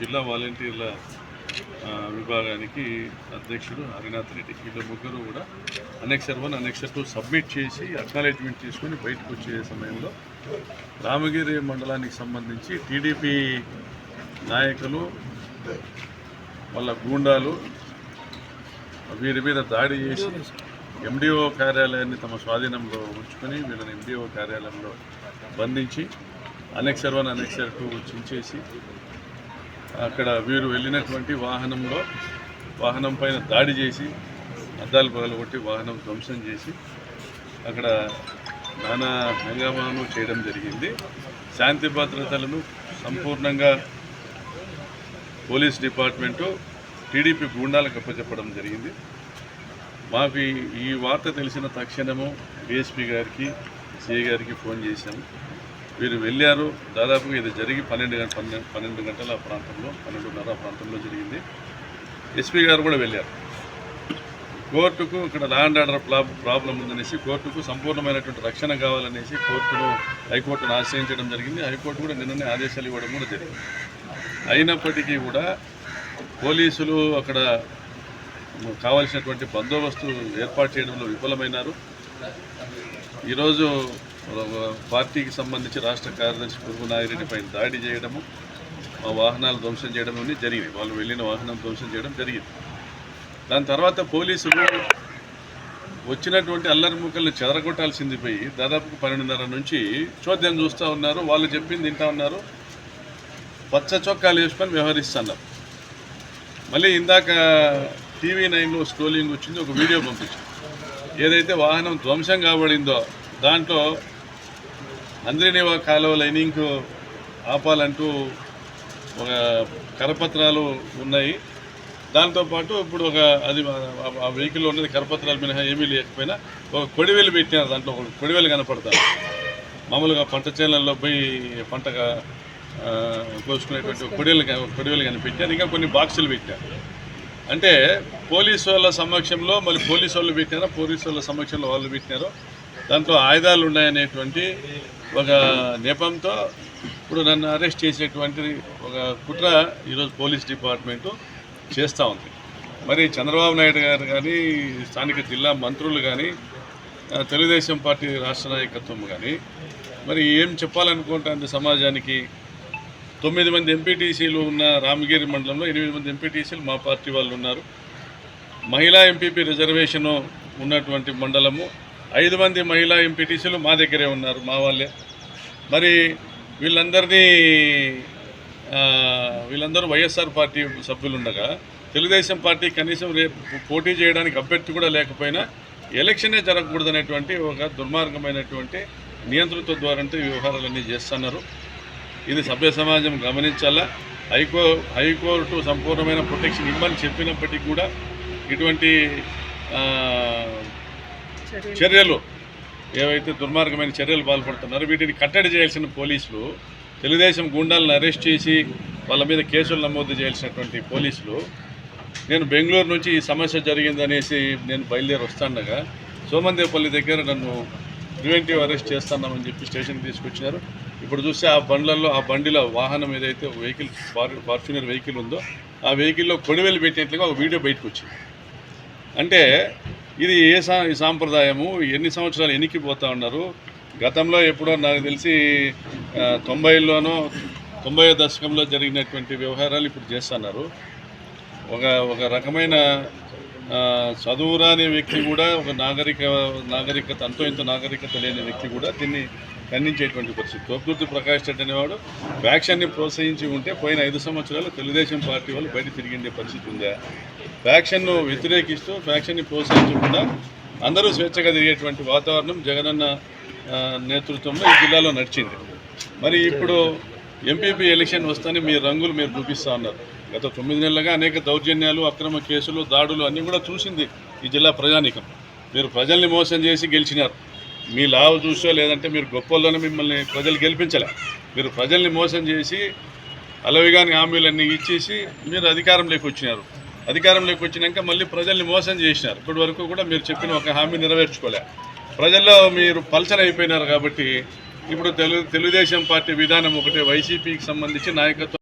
జిల్లా వాలంటీర్ల విభాగానికి అధ్యక్షుడు హరినాథ్ రెడ్డి. వీళ్ళ ముగ్గురు కూడా annexure one annexure two submit చేసి అక్నాలెడ్జ్మెంట్ చేసుకుని బయటకు వచ్చే సమయంలో రామగిరి మండలానికి సంబంధించి టీడీపీ నాయకులు వాళ్ళ గూండాలు వీరి మీద దాడి చేసి ఎండిఓ కార్యాలయాన్ని తమ స్వాధీనంలో ఉంచుకొని వీళ్ళని ఎండిఓ కార్యాలయంలో బంధించి అనెక్సర్ వన్ అనెక్సర్ టూ చించేసి అక్కడ వీరు వెళ్ళినటువంటి వాహనంలో వాహనం పైన దాడి చేసి అద్దాలు పగలగొట్టి వాహనం ధ్వంసం చేసి అక్కడ నానా హంగామాను చేయడం జరిగింది. శాంతి భద్రతలను సంపూర్ణంగా పోలీస్ డిపార్ట్మెంటు టీడీపీ గూండాలకు అప్పచెప్పడం జరిగింది. మాకు ఈ- వార్త తెలిసిన తక్షణము డిఎస్పీ గారికి సిఐ గారికి ఫోన్ చేశాము. వీరు వెళ్ళారు. దాదాపుగా ఇది జరిగి పన్నెండు గంట పన్నెండు పన్నెండు గంటల ప్రాంతంలో పన్నెండున్నర ప్రాంతంలో జరిగింది. ఎస్పీ గారు కూడా వెళ్ళారు. కోర్టుకు ఇక్కడ లా అండ్ ఆర్డర్ ప్రాబ్లం ఉందనేసి కోర్టుకు సంపూర్ణమైనటువంటి రక్షణ కావాలనేసి కోర్టును హైకోర్టును ఆశ్రయించడం జరిగింది. హైకోర్టు కూడా నిన్ననే ఆదేశాలు ఇవ్వడం కూడా జరిగింది. అయినప్పటికీ కూడా పోలీసులు అక్కడ కావాల్సినటువంటి బందోబస్తు ఏర్పాటు చేయడంలో విఫలమైనారు. ఈరోజు పార్టీకి సంబంధించి రాష్ట్ర కార్యదర్శి పురుగు నాగిరెడ్డి పైన దాడి చేయడము మా వాహనాలు ధ్వంసం చేయడం అన్నీ జరిగింది వాళ్ళు వెళ్ళిన వాహనం ధ్వంసం చేయడం జరిగింది. దాని తర్వాత పోలీసులు వచ్చినటువంటి అల్లరి ముక్కల్ని చెదరగొట్టాల్సింది పోయి దాదాపు పన్నెండున్నర నుంచి చోద్యం చూస్తూ ఉన్నారు. వాళ్ళు చెప్పింది తింటా ఉన్నారు. పచ్చ చొక్కాలు వేసుకొని వ్యవహరిస్తున్నారు. మళ్ళీ ఇందాక టీవీ నైన్లో స్క్రోలింగ్ వచ్చింది ఒక వీడియో పంపించింది ఏదైతే వాహనం ధ్వంసం కాబడిందో దాంట్లో అంద్రినివా కాలువ లైనింగ్ ఆపాలంటూ ఒక కరపత్రాలు ఉన్నాయి. దాంతోపాటు ఇప్పుడు ఒక అది ఆ- వెహికల్లో ఉన్నది కరపత్రాలు మినహా ఏమీ లేకపోయినా ఒక కొడివేలు పెట్టినారు దాంట్లో ఒక కొడివేలు కనపడతారు మామూలుగా పంట చేనులలో పోయి పంటగా కోసుకునేటువంటి కొడివేలు కొడివేలు కనిపెట్టారు. ఇంకా కొన్ని బాక్సులు పెట్టారు. అంటే పోలీసు వాళ్ళ సమక్షంలో మళ్ళీ పోలీసు వాళ్ళు పెట్టినారో? పోలీసు వాళ్ళ సమక్షంలో వాళ్ళు పెట్టినారో దాంట్లో ఆయుధాలు ఉన్నాయనేటువంటి ఒక నెపంతో ఇప్పుడు నన్ను అరెస్ట్ చేసేటువంటి ఒక కుట్ర ఈరోజు పోలీస్ డిపార్ట్మెంటు చేస్తూ ఉంది. మరి చంద్రబాబు నాయుడు గారు కానీ స్థానిక జిల్లా మంత్రులు కానీ తెలుగుదేశం పార్టీ రాష్ట్ర నాయకత్వం కానీ మరి ఏం చెప్పాలనుకుంటుంది సమాజానికి? తొమ్మిది మంది ఎంపీటీసీలు ఉన్న రామగిరి మండలంలో ఎనిమిది మంది ఎంపీటీసీలు మా పార్టీ వాళ్ళు ఉన్నారు. మహిళా ఎంపీపీ రిజర్వేషను ఉన్నటువంటి మండలము ఐదు మంది మహిళా ఎంపీటీసీలు మా దగ్గరే ఉన్నారు మా వాళ్ళే. మరి వీళ్ళందరినీ వీళ్ళందరూ వైఎస్ఆర్ పార్టీ సభ్యులు ఉండగా తెలుగుదేశం పార్టీ కనీసం రేపు పోటీ చేయడానికి అభ్యర్థి కూడా లేకపోయినా ఎలక్షనే జరగకూడదనేటువంటి ఒక దుర్మార్గమైనటువంటి నియంత్రణతో ద్వారా అంటే వ్యవహారాలన్నీ చేస్తున్నారు. ఇది సభ్య సమాజం గమనించాలా? హైకో హైకోర్టు సంపూర్ణమైన ప్రొటెక్షన్ ఇవ్వని చెప్పినప్పటికీ కూడా ఇటువంటి చర్యలు? ఏవైతే దుర్మార్గమైన చర్యలు పాల్పడుతున్నారో వీటిని కట్టడి చేయాల్సిన పోలీసులు తెలుగుదేశం గుండాలను అరెస్ట్ చేసి వాళ్ళ మీద కేసులు నమోదు చేయాల్సినటువంటి పోలీసులు. నేను బెంగళూరు నుంచి ఈ సమస్య జరిగిందనేసి నేను బయలుదేరి వస్తుండగా సోమందేపల్లి దగ్గర నన్ను ప్రివెంటివ్ అరెస్ట్ చేస్తున్నామని చెప్పి స్టేషన్కి తీసుకొచ్చినారు. ఇప్పుడు చూస్తే ఆ బండ్లలో ఆ బండిలో వాహనం ఏదైతే వెహికల్ ఫార్చునర్ వెహికల్ ఉందో ఆ వెహికల్లో కొడివేలు పెట్టినట్లుగా ఒక వీడియో బయటకు వచ్చింది. అంటే ఇది ఏ సా సాంప్రదాయము? ఎన్ని సంవత్సరాలు ఎనికిపోతూ ఉన్నారు? గతంలో ఎప్పుడో నాకు తెలిసి తొంభైలోనో తొంభై దశకంలో జరిగినటువంటి వ్యవహారాలు ఇప్పుడు చేస్తున్నారు. ఒక ఒక రకమైన చదువురాని వ్యక్తి కూడా ఒక నాగరిక నాగరికత అంతో ఇంత నాగరికత లేని వ్యక్తి కూడా దీన్ని ఖండించేటువంటి పరిస్థితి. తోపుదుర్తి ప్రకాష్ రెడ్డి అనేవాడు ఫ్యాక్షన్ని ప్రోత్సహించి ఉంటే పోయిన ఐదు సంవత్సరాలు తెలుగుదేశం పార్టీ వాళ్ళు బయట తిరిగిండే పరిస్థితి ఉందా? ఫ్యాక్షన్ను వ్యతిరేకిస్తూ ఫ్యాక్షన్ని ప్రోత్సహించకుండా అందరూ స్వేచ్ఛగా తిరిగేటువంటి వాతావరణం జగనన్న నేతృత్వంలో ఈ జిల్లాలో నడిచింది. మరి ఇప్పుడు ఎంపీపీ ఎలక్షన్ వస్తానే మీ రంగులు మీరు చూపిస్తా ఉన్నారు. గత తొమ్మిది నెలలుగా అనేక దౌర్జన్యాలు అక్రమ కేసులు దాడులు అన్నీ కూడా చూసింది ఈ జిల్లా ప్రజానీకం. మీరు ప్రజల్ని మోసం చేసి గెలిచినారు. మీ లావు చూసో లేదంటే మీరు గొప్పల్లోనే మిమ్మల్ని ప్రజలు గెలిపించలే. మీరు ప్రజల్ని మోసం చేసి అలవిగాని హామీలన్నీ ఇచ్చేసి మీరు అధికారం వచ్చినారు. అధికారంలోకి వచ్చినాక మళ్ళీ ప్రజల్ని మోసం చేసినారు. ఇప్పటి వరకు కూడా మీరు చెప్పిన ఒక హామీ నెరవేర్చుకోలే. ప్రజల్లో మీరు పల్చన అయిపోయినారు కాబట్టి ఇప్పుడు తెలుగు తెలుగుదేశం పార్టీ విధానం ఒకటే. వైసీపీకి సంబంధించి నాయకత్వం